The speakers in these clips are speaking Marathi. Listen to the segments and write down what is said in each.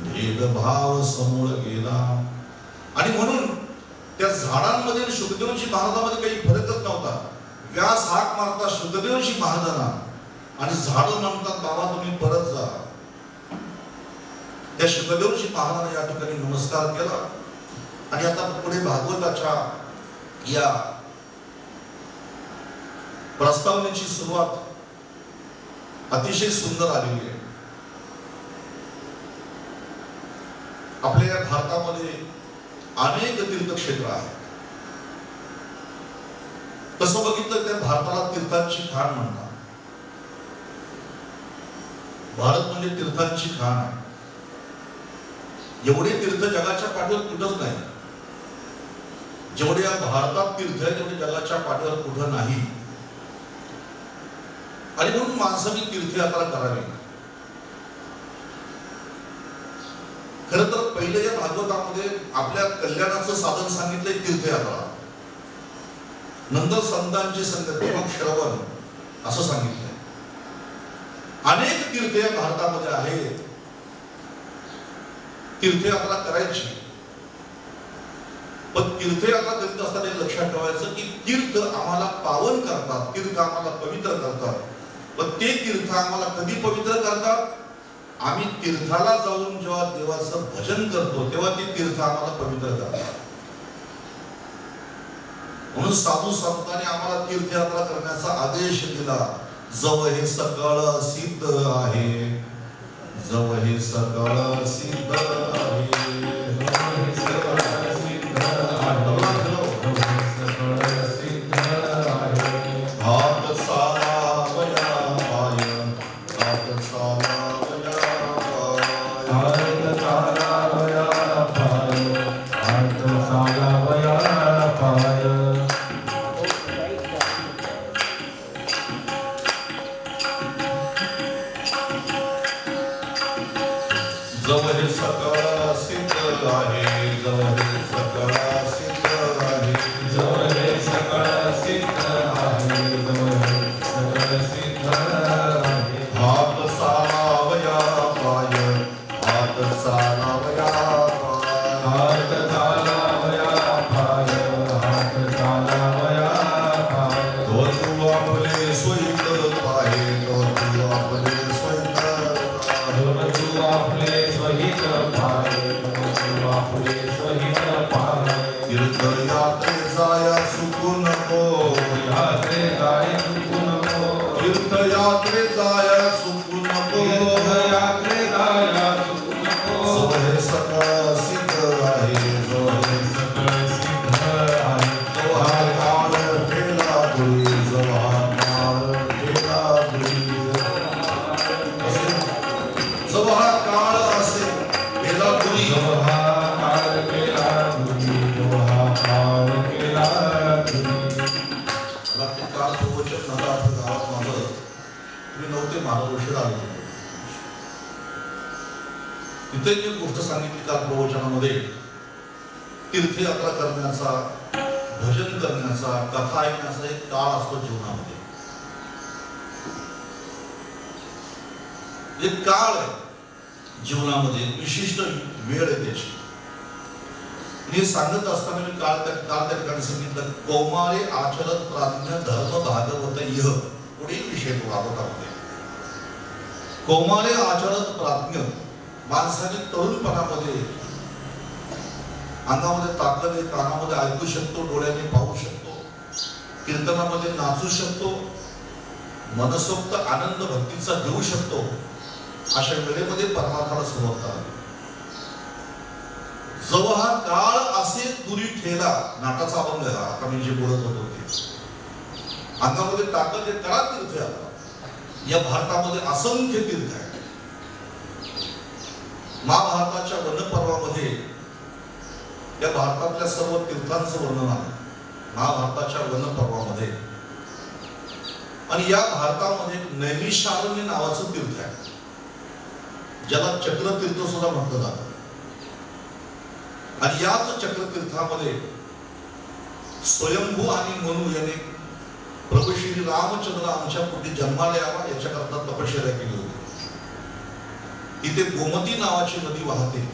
भेदभाव समूळ गेला. आणि म्हणून त्या झाडांमध्ये आणि महाराजामध्ये काही फरकच नव्हता. व्यास हाक मारता शुकदेवजी महाराजांना. आणि झाड म्हणतात बाबा तुम्ही परत जा. त्या शुकदेवजी महाराजांना या ठिकाणी नमस्कार केला. आणि आता पुढे भागवताच्या या प्रस्तावनेची सुरुवात अतिशय सुंदर आलेली आहे. आपल्या या भारतामध्ये अनेक तीर्थक्षेत्र आहेत. तसं बघितलं तर भारताला तीर्थांची खाण म्हणतात. भारत म्हणजे तीर्थांची खाण आहे. एवढे तीर्थ जगाच्या पाठीवर कुठंच नाही. जेवढे या भारतात तीर्थ आहे तेवढे जगाच्या पाठीवर कुठं नाही. आणि म्हणून माणसाने तीर्थयात्रा करावी. खर तर पहिले या भागवतामध्ये आपल्या कल्याणाचं साधन सांगितलंय तीर्थयात्रा. नंतर संतांची संगत मग श्रवण असं सांगितलंय. अनेक तीर्थ या भारतामध्ये आहेत. तीर्थयात्रा करायची. पण तीर्थयात्रा करीत असताना एक लक्षात ठेवायचं की तीर्थ आम्हाला पावन करतात तीर्थ आम्हाला पवित्र करतात. पण ते तीर्थ आम्हाला कधी पवित्र करतात? आम्ही तीर्थाला जाऊन जेव्हा देवाचं भजन करतो तेव्हा ती तीर्थ आम्हाला पवित्र करतात म्हणून साधू संतांनी आम्हाला तीर्थयात्रा करण्याचा आदेश दिला. जव हे सकाळ सिद्ध आहे. जव हे सकाळ सिद्ध आहे. जव हे सकळ सिद्ध नव्हते महाराज तिथे एक गोष्ट सांगितली त्या प्रवचनामध्ये? तीर्थयात्रा करण्याचा भजन करण्याचा कथा ऐकण्याचा एक काळ असतो जीवनामध्ये. एक काळ आहे जीवनामध्ये विशिष्ट वेळ आहे त्याची. मी सांगत असताना मी काल त्या काल त्या ठिकाणी सांगितलं कौमारे आचरत प्राज्ञ धर्म भागवत इह. पुढील विषय तो होते कौमारे आचरत प्राज्ञ माणसाने तरुणपणामध्ये अंगामध्ये ताकद आहे कानामध्ये ऐकू शकतो डोळ्याने पाहू शकतो कीर्तनामध्ये नाचू शकतो मनसोक्त आनंद भक्तीचा घेऊ शकतो अशा वेळेमध्ये परमार्थाला सुरुवात करावी जव हा काळ असे दुरी ठेला नाटाचा अभंग आता मी जे बोलत होतो ते. अंगामध्ये ताकद आहे करा तीर्थ या भारतामध्ये असंख्य तीर्थ आहे महाभारताच्या वनपर्वामध्ये या भारतातल्या सर्व तीर्थांचं वर्णन आहे. महाभारताच्या वनपर्वामध्ये आणि या भारतामध्ये नैमिषारण्य नावाचं तीर्थ आहे. ज्याला चक्रतीर्थ सुद्धा म्हटलं जातं. आणि याच चक्रतीर्थामध्ये स्वयंभू आणि मनु याने प्रभू श्री रामचंद्र आमच्या पोटी जन्माला यावा याच्याकरता तपश्चर्या केली होती. इथे गोमती नावाची नदी वाहते.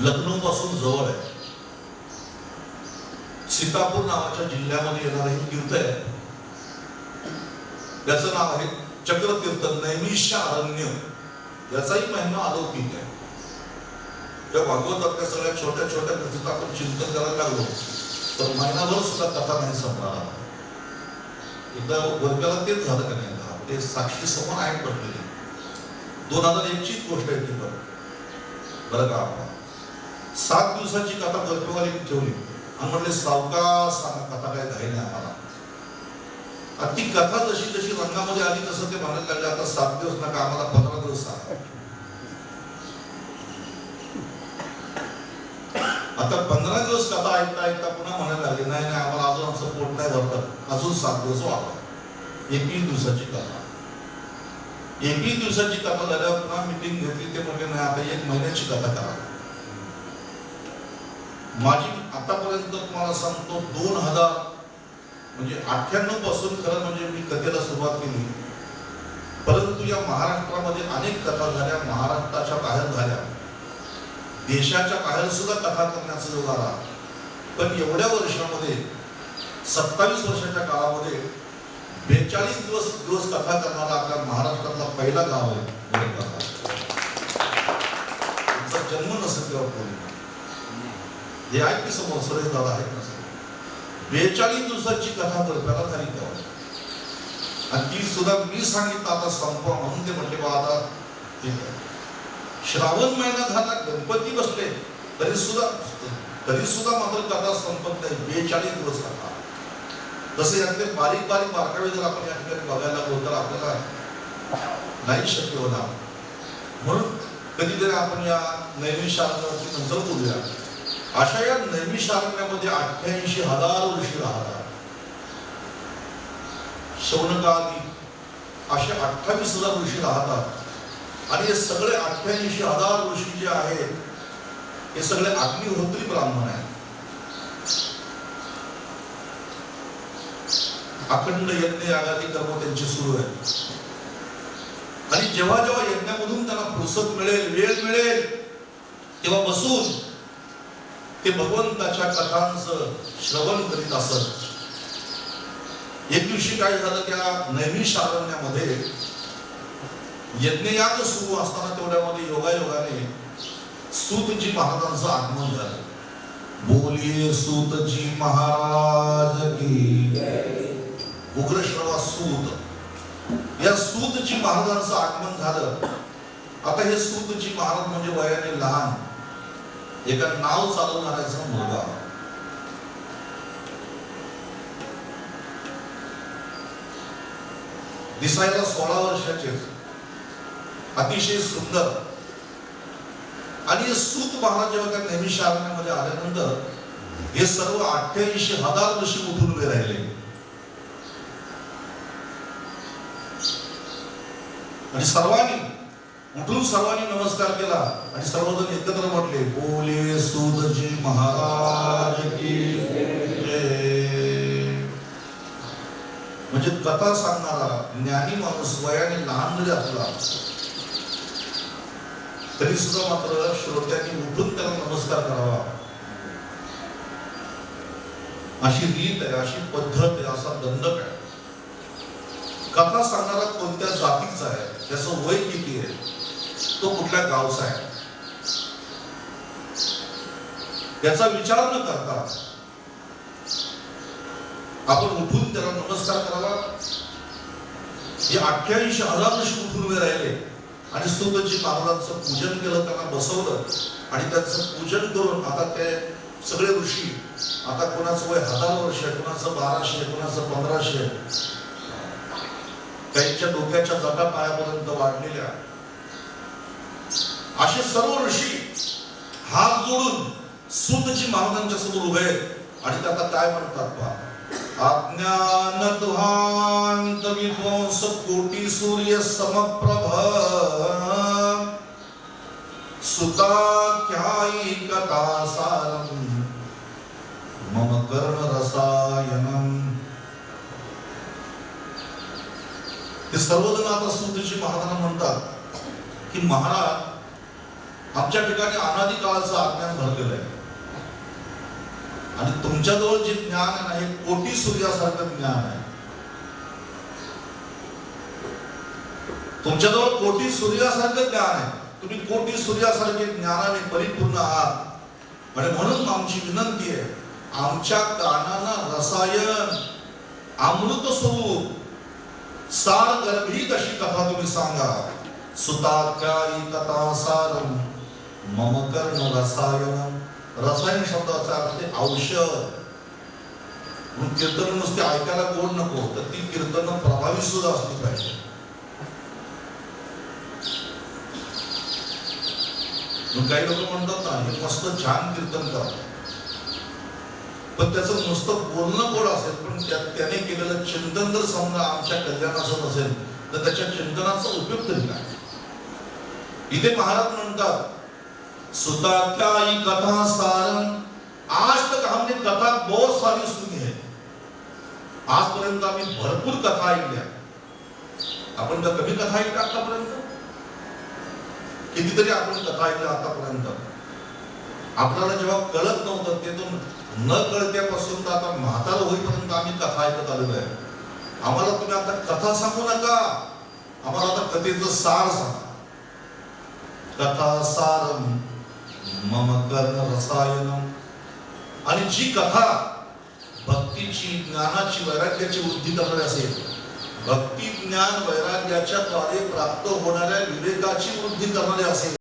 लखनौ पासून जवळ आहे. सीतापूर नावाच्या जिल्ह्यामध्ये येणारं हे तीर्थ आहे. त्याचं नाव आहे चक्रतीर्थ नैमिष्य अरण्य याचाही महिमा अलौकिक आहे. त्या भागवतातल्या सगळ्या छोट्या छोट्या कथेचं आपण चिंतन करायला लागलो. तर महिनाभर सुद्धा कथा नाही संपणार. एकदा वर्गाला तेच झालं का नाही? का ते साक्षी समोर आहेत पडलेले. दोन हजार एकचीच गोष्ट आहे ती पण. बरं का? आपण सात दिवसाची कथा गल्पवाली ठेवली. आणि म्हणले सावका सांगा कथा काय घाई नाही आम्हाला. आणि ती कथा जशी जशी रंगामध्ये आली तसं ते म्हणायला लागले आता सात दिवस नका आम्हाला पंधरा दिवस सांगा. आता पंधरा दिवस कथा ऐकता ऐकता पुन्हा नाही नाही आम्हाला अजून आमचं पोट नाही भरतं अजून सात दिवस वाढवा एकवीस दिवसाची कथा. एकवीस दिवसाची कथा झाल्यावर पुन्हा मिटिंग घेतली ते म्हटले नाही आता एक महिन्याची कथा करा. माझी आतापर्यंत तुम्हाला सांगतो दोन हजार म्हणजे अठ्ठ्याण्णवपासून खरं म्हणजे मी कथेला सुरुवात केली. परंतु या महाराष्ट्रामध्ये अनेक कथा झाल्या महाराष्ट्राच्या बाहेर झाल्या. देशाच्या बाहेर सुद्धा कथा करण्याचा जो झाला पण एवढ्या वर्षामध्ये सत्तावीस वर्षाच्या काळामध्ये बेचाळीस दिवस दिवस कथा करणारा आपल्या महाराष्ट्रातला पहिला गाव आहे तुमचा त्यांचा जन्म नसेल तेव्हा कोणी हे आहे की समोर सुरेश दादा आहेत ना बेचाळीस दिवसाची कथा कल्पना झाली तेव्हा. आणि ती सुद्धा मी सांगितलं आता संपवा म्हणून ते म्हटले बा आता श्रावण महिना झाला गणपती बसले तरी सुद्धा तरी सुद्धा मात्र कथा संपत नाही. बेचाळीस दिवस कथा तसे यातले बारीक बारीक बारकावे जर आपण या ठिकाणी बघायला लागलो तर आपल्याला नाही शक्य होणार. म्हणून कधीतरी आपण या नैमिषारण्यावरती नंतर बोलूया. अशा या नैमिषारण्यामध्ये अठ्ठ्याऐंशी हजार ऋषी राहतात. शौनकादी असे अठ्ठावीस हजार ऋषी राहतात. आणि हे सगळे अठ्ठ्याऐंशी हजार ऋषी जे आहेत हे सगळे अग्निहोत्री ब्राह्मण आहेत. अखंड यज्ञ यागादी कर्म त्यांचे सुरू आहे आणि जेव्हा जेव्हा यज्ञामधून त्यांना फुरसत मिळेल वेळ मिळेल तेव्हा बसून ते भगवंताच्या कथांचं श्रवण करीत असत. एक दिवशी काय झालं त्या नैमिषारण्यामध्ये यज्ञयाग सुरू असताना तेवढ्यामध्ये योगायोगाने सूतजी महाराजांचं आगमन झालं. बोलिये सूतजी महाराज की उग्रश्रवा सूत. या सूतजी महाराजांचं आगमन झालं. आता हे सूतजी महाराज म्हणजे वयाने लहान. एका नाव चालवणाऱ्याचा मुलगा. दिसायला सोळा वर्षाचे. अतिशय सुंदर. आणि सूत महाराज जेव्हा त्या नेहमी आरण्यामध्ये आल्यानंतर हे सर्व अठ्ठ्याऐंशी हजार वर्षी उठून उभे राहिले. आणि सर्वांनी उठून सर्वांनी नमस्कार केला आणि सर्वजण एकत्र म्हटले बोले सूतजी महाराज की म्हणजे कथा सांगणारा ज्ञानी माणूस वयाने लहान जरी असला तरी सुद्धा मात्र श्रोत्यांनी उठून त्याला नमस्कार करावा. अशी रीत आहे अशी पद्धत आहे असा दंडक आहे. कथा सांगणारा कोणत्या जातीचा आहे त्याचं वय किती आहे तो कुठल्या गावचा आहे? याचा विचार न करता आपण उठून त्याला नमस्कार करावा. हे अठ्ठ्याऐंशी हजार वर्ष उठून उभे राहिले. आणि सुतजी महाराजांचं पूजन केलं त्यांना बसवलं आणि त्यांचं पूजन करून आता ते सगळे ऋषी आता कोणाचं वय हजार वर्ष कोणाचं बाराशे कोणाचं पंधराशे त्यांच्या डोक्याच्या जगा पायापर्यंत वाढलेल्या. असे सर्व ऋषी हात जोडून सुतजी महाराजांच्या समोर उभे आणि त्यांना काय म्हणतात पहा. अज्ञानध्वांत विध्वंस कोटी सूर्य समप्रभ सुताख्यायी कथा सारम मम कर्ण रसायनम हे सर्वजण आता सुधीची महाराजांना म्हणतात की महाराज आमच्या ठिकाणी अनादी काळाचं अज्ञान भरलेलं आहे. आणि तुमच्याजवळ जे ज्ञान आहे ना हे कोटी सूर्यासारखं ज्ञान आहे. तुमच्याजवळ कोटी सूर्यासारखं ज्ञान आहे. तुम्ही कोटी सूर्यासारखे ज्ञानाने परिपूर्ण आहात. आणि म्हणून आमची विनंती आहे आमच्या कानाला रसायन अमृत स्वरूप सार गर्भित अशी कथा तुम्ही सांगा. सुतात्यायी कथा सारम मम कर्ण रसायन रसायन शब्दाचा अर्थ औषध. कीर्तन नुसते ऐकायला गोड नको तर ती कीर्तन प्रभावी सुद्धा असली पाहिजे. मग काही लोक म्हणतात ना हे मस्त छान कीर्तन करतात पण त्याचं नुसतं बोलणं गोड असेल पण त्या त्याने केलेलं चिंतन जर समजा आमच्या कल्याणाचं नसेल तर त्याच्या चिंतनाचा उपयोग तरी काय? इथे महाराज म्हणतात सुतात्याई कथा सारन आज तक हमने कथा बहुत सारी सुनी है। आजपर्यंत आम्ही भरपूर कथा ऐकल्या। आपण का कमी कथा ऐकल्या आतापर्यंत? कितीतरी आपण कथा ऐकल्या आतापर्यंत? आपल्याला जेव्हा कळत नव्हतं ते तो न कळत्यापासून तर आता म्हातारं होईपर्यंत आम्ही कथा ऐकत आलेलो आहे. आम्हाला तुम्ही आता कथा सांगू नका. आम्हाला आता कथेचं सार सांगा. कथा सारम मम कर्ण रसायनम। आणि जी कथा भक्तीची ज्ञानाची वैराग्याची वृद्धी करणारी असेल भक्ती ज्ञान वैराग्याच्या द्वारे प्राप्त होणाऱ्या विवेकाची वृद्धी करणारी असेल.